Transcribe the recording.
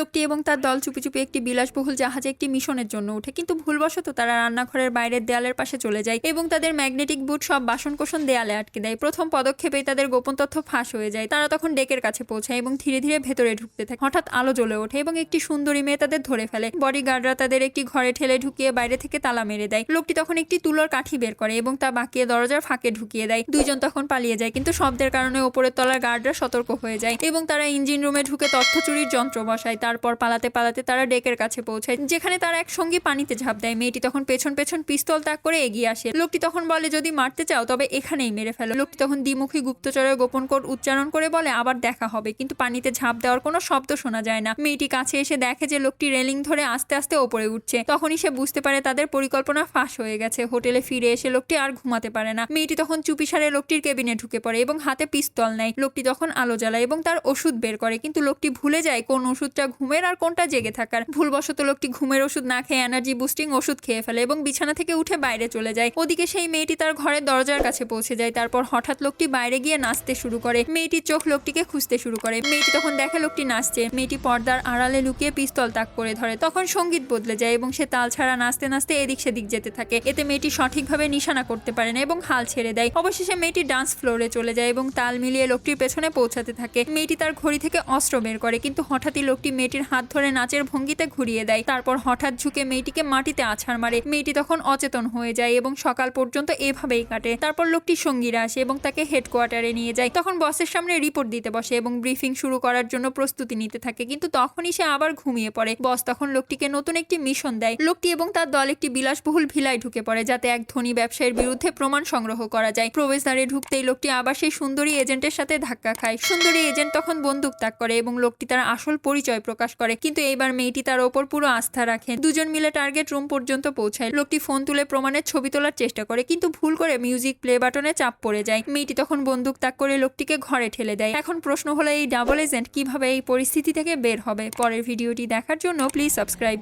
লোকটি এবং তার দল চুপি চুপি একটি বিলাসবহুল জাহাজে একটি মিশনের জন্য ওঠে। কিন্তু ভুলবশত তারা রান্নাঘরের বাইরের দেয়ালের পাশে চলে যায় এবং তাদের ম্যাগনেটিক বুট সব বাসনকোসন দেয়ালে আটকে দেয়। প্রথম পদক্ষেপেই তাদের গোপন তথ্য ফাঁস হয়ে যায়। তারা তখন ডেকের কাছে পৌঁছায় এবং ধীরে ধীরে ভেতরে ঢুকতে থাকে। হঠাৎ আলো জ্বলে ওঠে এবং একটি সুন্দরী মেয়ে তাদের ধরে ফেলে। বডিগার্ডরা তাদের একটি ঘরে ঠেলে ঢুকিয়ে বাইরে থেকে তালা মেরে দেয়। লোকটি তখন একটি তুলোর কাঠি বের করে এবং তা বাঁকিয়ে দরজার ফাঁকে ঢুকিয়ে দেয়। দুইজন তখন পালিয়ে যায় কিন্তু শব্দের কারণে ওপরের তলার গার্ডরা সতর্ক হয়ে যায় এবং তারা ইঞ্জিন রুমে ঢুকে তথ্য চুরির যন্ত্র বসায়। তারপর পালাতে পালাতে তারা ডেকের কাছে পৌঁছায়, যেখানে তারা এক সঙ্গী পানিতে ঝাঁপ দেয়। মেয়েটি তখন পেছন পেছন পিস্তল তাক করে এগিয়ে আসে। লোকটি তখন বলে, যদি মারতে চাও, তবে এখানেই মেরে ফেলো। লোকটি তখন দ্বিমুখী গুপ্তচরের গোপন কোড উচ্চারণ করে বলে, আবার দেখা হবে। কিন্তু পানিতে ঝাঁপ দেওয়ার কোনো শব্দ শোনা যায় না। মেয়েটি কাছে এসে দেখে যে লোকটি রেলিং ধরে আস্তে আস্তে ওপরে উঠছে। তখনই সে বুঝতে পারে তাদের পরিকল্পনা ফাঁস হয়ে গেছে। হোটেলে ফিরে এসে লোকটি আর ঘুমাতে পারে না। মেয়েটি তখন চুপিসারে লোকটির কেবিনে ঢুকে পড়ে এবং হাতে পিস্তল নেয়। লোকটি তখন আলো জ্বালায় এবং তার ওষুধ বের করে। কিন্তু লোকটি ভুলে যায় কোন ওষুধটা ঘুমের আর কোনটা জেগে থাকার? ভুলবশত লোকটি ঘুমের ওষুধ না খেয়ে এনার্জি বুস্টিং ওষুধ খেয়ে ফেলে এবং বিছানা থেকে উঠে বাইরে চলে যায়। ওদিকে সেই মেয়েটি তার ঘরের দরজার কাছে পৌঁছে যায়। তারপর হঠাৎ লোকটি বাইরে গিয়ে নাচতে শুরু করে। মেয়েটির চোখ লোকটিকে খুঁজতে শুরু করে। মেয়েটি তখন দেখে লোকটি নাচছে। মেয়েটি পর্দার আড়ালে লুকিয়ে পিস্তল তাক করে ধরে। তখন সংগীত বদলে যায় এবং সে তাল ছাড়া নাচতে নাচতে এদিক সেদিক যেতে থাকে। এতে মেয়েটি সঠিকভাবে নিশানা করতে পারে না এবং হাল ছেড়ে দেয়। অবশেষে মেয়েটি ডান্স ফ্লোরে চলে যায় এবং তাল মিলিয়ে লোকটির পেছনে পৌঁছাতে থাকে। মেয়েটি তার ঘড়ি থেকে অস্ত্র বের করে। কিন্তু হঠাৎই লোকটি মেয়েটির হাত ধরে নাচের ভঙ্গিতে ঘুরিয়ে দেয়। তারপর হঠাৎ ঝুঁকে মেয়েটিকে মাটিতে আছাড় মারে। মেয়েটি তখন অচেতন হয়ে যায় এবং সকাল পর্যন্ত এভাবেই কাটে। তারপর লোকটি সঙ্গীরা আসে এবং তাকে হেডকোয়ার্টারে নিয়ে যায়। তখন বসের সামনে রিপোর্ট দিতে বসে এবং ব্রিফিং শুরু করার জন্য প্রস্তুতি নিতে থাকে। কিন্তু তখনই সে আবার ঘুমিয়ে পড়ে। বস তখন লোকটিকে নতুন একটি মিশন দেয়। লোকটি এবং তার দল একটি বিলাসবহুল ভিলায় ঢুকে পড়ে, যাতে এক ধনী ব্যবসায়ীর বিরুদ্ধে প্রমাণ সংগ্রহ করা যায়। প্রবেশদ্বারে ঢুকতেই লোকটি আবার সেই সুন্দরী এজেন্টের সাথে ধাক্কা খায়। সুন্দরী এজেন্ট তখন বন্দুক তাক করে এবং লোকটি তার আসল পরিচয় প্রকাশ করে। কিন্তু এইবার মেয়েটি তার ওপর পুরো আস্থা রাখে। দুজন মিলে টার্গেট রুম পর্যন্ত পৌঁছায়। লোকটি ফোন তুলে প্রমাণের ছবি তোলার চেষ্টা করে, কিন্তু ভুল করে মিউজিক প্লে বাটনে চাপ পড়ে যায়। মেয়েটি তখন বন্দুক তাক করে লোকটিকে ঘরে ঠেলে দেয়। এখন প্রশ্ন হলো, এই ডাবল এজেন্ট কীভাবে এই পরিস্থিতি থেকে বের হবে? পরের ভিডিওটি দেখার জন্য প্লিজ সাবস্ক্রাইব।